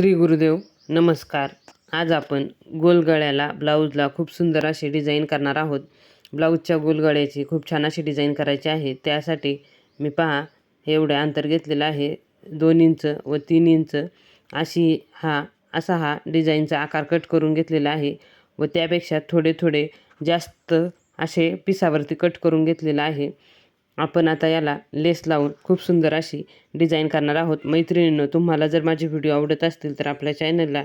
श्री गुरुदेव नमस्कार. आज आपण गोलगळ्याला ब्लाऊजला खूप सुंदर अशी डिझाईन करणार आहोत. ब्लाऊजच्या गोलगळ्याची खूप छान अशी डिझाईन करायची आहे. त्यासाठी मी पहा हे एवढे अंतर घेतलेलं आहे. दोन इंच व तीन इंच अशी हा असा हा डिझाईनचा आकार कट करून घेतलेला आहे व त्यापेक्षा थोडे थोडे जास्त असे पिसावरती कट करून घेतलेलं आहे. आपण आता याला लेस लावून खूप सुंदर अशी डिझाईन करणार आहोत. मैत्रिणींनो तुम्हाला जर माझे व्हिडिओ आवडत असतील तर आपल्या चॅनलला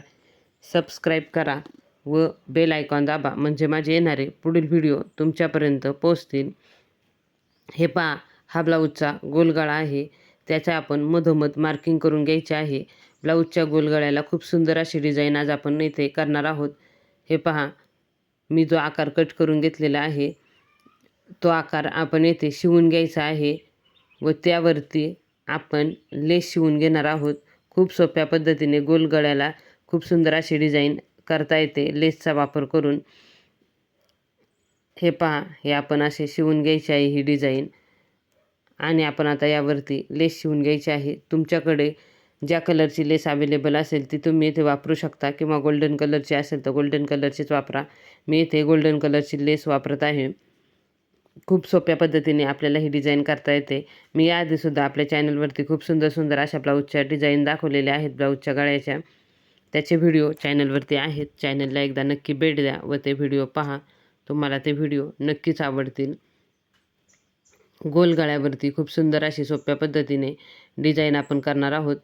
सबस्क्राईब करा व बेल आयकॉन दाबा. म्हणजे माझे येणारे पुढील व्हिडिओ तुमच्यापर्यंत पोचतील हे पहा हा ब्लाऊजचा गोलगळा आहे. त्याचा आपण मधोमध मार्किंग करून घ्यायचे आहे. ब्लाऊजच्या गोलगळ्याला खूप सुंदर अशी डिझाईन आज आपण इथे करणार आहोत. हे पहा मी जो आकार कट करून घेतलेला आहे तो आकार आपण येथे शिवून घ्यायचा आहे व त्यावरती आपण लेस शिवून घेणार आहोत. खूप सोप्या पद्धतीने गोल गळ्याला खूप सुंदर अशी डिझाईन करता येते. लेसचा वापर करून हे पहा हे आपण असे शिवून घ्यायचे आहे ही डिझाईन. आणि आपण आता यावरती लेस शिवून घ्यायची आहे. तुमच्याकडे ज्या कलरची लेस अवेलेबल असेल ती तुम्ही इथे वापरू शकता किंवा गोल्डन कलरची असेल तर गोल्डन कलरचीच वापरा. मी इथे गोल्डन कलरची लेस वापरत आहे. खूप सोप्या पद्धतीने आपल्याला ही डिझाईन करता येते. मी याआधीसुद्धा आपल्या चॅनलवरती खूप सुंदर सुंदर अशा ब्लाऊजच्या डिझाईन दाखवलेल्या आहेत ब्लाऊजच्या गळ्याच्या. त्याचे व्हिडिओ चॅनलवरती आहेत. चॅनलला एकदा नक्की भेट द्या व ते व्हिडिओ पहा. तुम्हाला ते व्हिडिओ नक्कीच आवडतील. गोल गळ्यावरती खूप सुंदर अशी सोप्या पद्धतीने डिझाईन आपण करणार आहोत.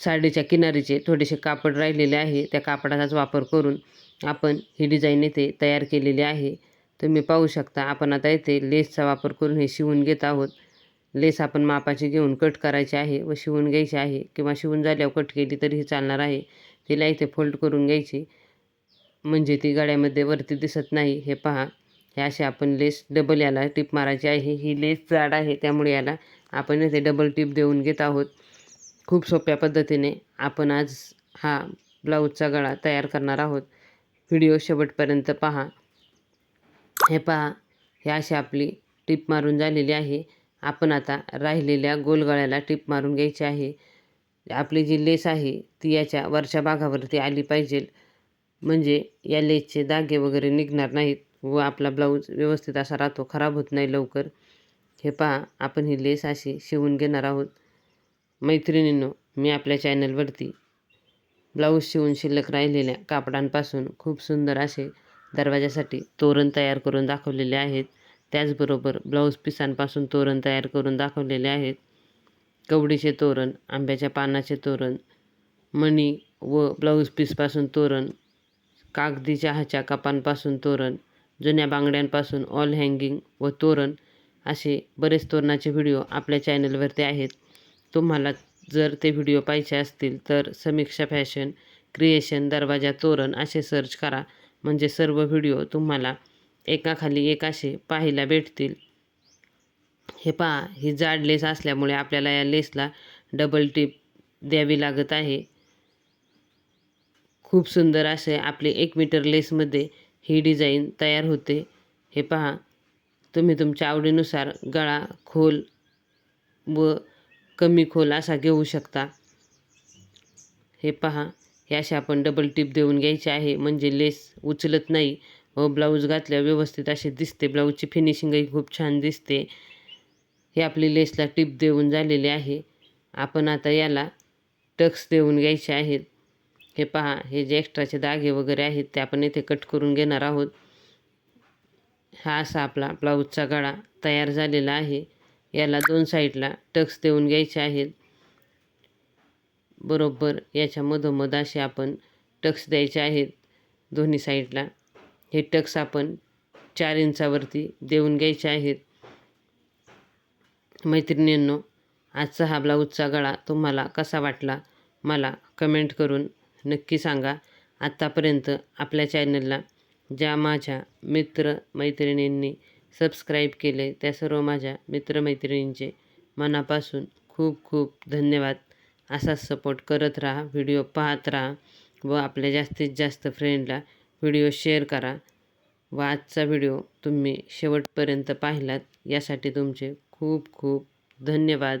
साडीच्या किनारीचे थोडेसे कापड राहिलेले आहे. त्या कापडाचाच वापर करून आपण ही डिझाईन येथे तयार केलेली आहे. तुम्ही पाहू शकता आपण आता येथे लेसचा वापर करून हे शिवून घेत आहोत. लेस आपण मापाची घेऊन कट करायची आहे व शिवून घ्यायची आहे किंवा शिवून झाल्यावर कट केली तरीही चालणार आहे. तिला इथे फोल्ड करून घ्यायची. म्हणजे ती गळ्यामध्ये वरती दिसत नाही. हे पहा हे असे आपण लेस डबल याला टिप मारायची आहे. ही लेस जाड आहे त्यामुळे याला आपण इथे डबल टिप देऊन घेत आहोत. खूप सोप्या पद्धतीने आपण आज हा ब्लाऊजचा गळा तयार करणार आहोत. व्हिडिओ शेवटपर्यंत पहा. हे पहा हे अशी आपली टिप मारून झालेली आहे. आपण आता राहिलेल्या गोलगळ्याला टिप मारून घ्यायची आहे. आपली जी लेस आहे ती याच्या वरच्या भागावरती आली पाहिजे. म्हणजे या लेसचे धागे वगैरे निघणार नाहीत व आपला ब्लाऊज व्यवस्थित असा राहतो खराब होत नाही लवकर. हे पहा आपण ही लेस अशी शिवून घेणार आहोत. मैत्रिणींनो मी आपल्या चॅनलवरती ब्लाऊज शिवून शिल्लक राहिलेल्या कापडांपासून खूप सुंदर असे दरवाजासाठी तोरण तयार करून दाखवलेले आहेत. त्याचबरोबर ब्लाऊज पिसांपासून तोरण तयार करून दाखवलेले आहेत. कवडीचे तोरण आंब्याच्या पानाचे तोरण मणी व ब्लाऊज पीसपासून तोरण कागदी चहाच्या कपांपासून तोरण जुन्या बांगड्यांपासून ऑल हँगिंग व तोरण असे बरेच तोरणाचे व्हिडिओ आपल्या चॅनलवरती आहेत. तुम्हाला जर ते व्हिडिओ पाहिजे असतील तर समीक्षा फॅशन क्रिएशन दरवाजा तोरण असे सर्च करा. म्हणजे सर्व व्हिडिओ तुम्हाला एकाखाली एकाशे पाहायला भेटतील. हे पहा ही जाड लेस असल्यामुळे आपल्याला या लेसला डबल टिप द्यावी लागत आहे. खूप सुंदर असे आपले एक मीटर लेसमध्ये ही डिझाईन तयार होते. हे पहा तुम्ही तुमच्या आवडीनुसार गळा खोल व कमी खोल असा घेऊ शकता. हे पहा हे अशा आपण डबल टिप देऊन घ्यायची आहे. म्हणजे लेस उचलत नाही. व ब्लाऊज घातल्या व्यवस्थित असे दिसते. ब्लाऊजची फिनिशिंगही खूप छान दिसते. हे आपली लेसला टिप देऊन झालेले आहे. आपण आता याला टक्स देऊन घ्यायचे आहेत. हे पहा हे जे एक्स्ट्राचे दागे वगैरे आहेत ते आपण इथे कट करून घेणार आहोत. हा असा आपला ब्लाऊजचा गळा तयार झालेला आहे. याला दोन साईडला टक्स देऊन घ्यायचे आहेत. बरोबर याच्या मधोमध असे आपण टक्स द्यायचे आहेत दोन्ही साईडला. हे टक्स आपण चार इंचावरती देऊन घ्यायचे आहेत. मैत्रिणींनो आजचा हा ब्लाऊजचा गळा तुम्हाला कसा वाटला मला कमेंट करून नक्की सांगा. आत्तापर्यंत आपल्या चॅनलला ज्या माझ्या मित्र मैत्रिणींनी सबस्क्राईब केले त्या सर्व माझ्या मित्रमैत्रिणींचे मनापासून खूप खूप धन्यवाद. असाच सपोर्ट करत राहा व्हिडिओ पाहत राहा व आपल्या जास्तीत जास्त फ्रेंडला व्हिडिओ शेअर करा. व आजचा व्हिडिओ तुम्ही शेवटपर्यंत पाहिलात यासाठी तुमचे खूप खूप धन्यवाद.